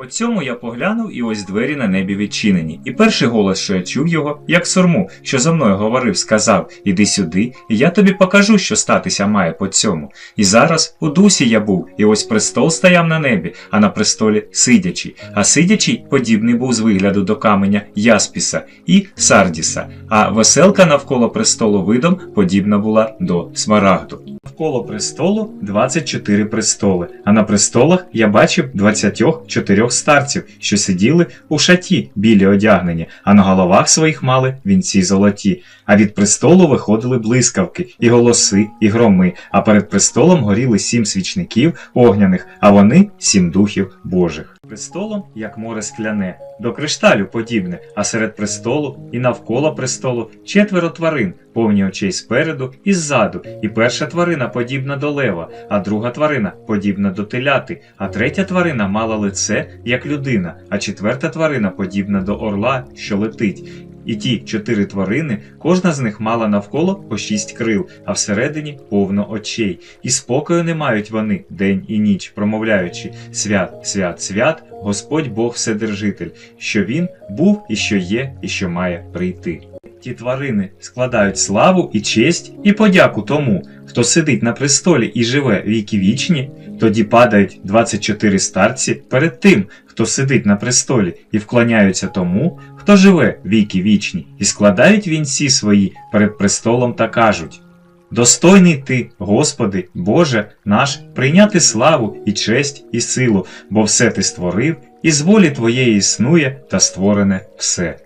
По цьому я поглянув, і ось двері на небі відчинені. І перший голос, що я чув його, як сорму, що за мною говорив, сказав: Іди сюди, і я тобі покажу, що статися має по цьому. І зараз у дусі я був, і ось престол стояв на небі, а на престолі сидячий. А сидячий подібний був з вигляду до каменя Яспіса і Сардіса, а веселка навколо престолу видом подібна була до смарагду. Навколо престолу 24 престоли, а на престолах я бачив 24 старців, що сиділи у шаті білі одягнені, а на головах своїх мали вінці золоті. А від престолу виходили блискавки, і голоси, і громи, а перед престолом горіли сім свічників огняних, а вони сім духів Божих. Престолом, як море скляне, до кришталю подібне, а серед престолу і навколо престолу четверо тварин, повні очей спереду і ззаду, і перша тварина подібна до лева, а друга тварина подібна до теляти, а третя тварина мала лице, як людина, а четверта тварина подібна до орла, що летить. І ті чотири тварини, кожна з них мала навколо по шість крил, а всередині повно очей. І спокою не мають вони день і ніч, промовляючи свят, свят, свят, Господь Бог Вседержитель, що він був і що є, і що має прийти. Ті тварини складають славу і честь і подяку тому, хто сидить на престолі і живе віки вічні, тоді падають 24 старці перед тим, хто сидить на престолі, і вклоняються тому, хто живе віки вічні, і складають вінці свої перед престолом та кажуть: Достойний ти, Господи, Боже наш, прийняти славу і честь і силу, бо все ти створив, і з волі твоєї існує та створене все.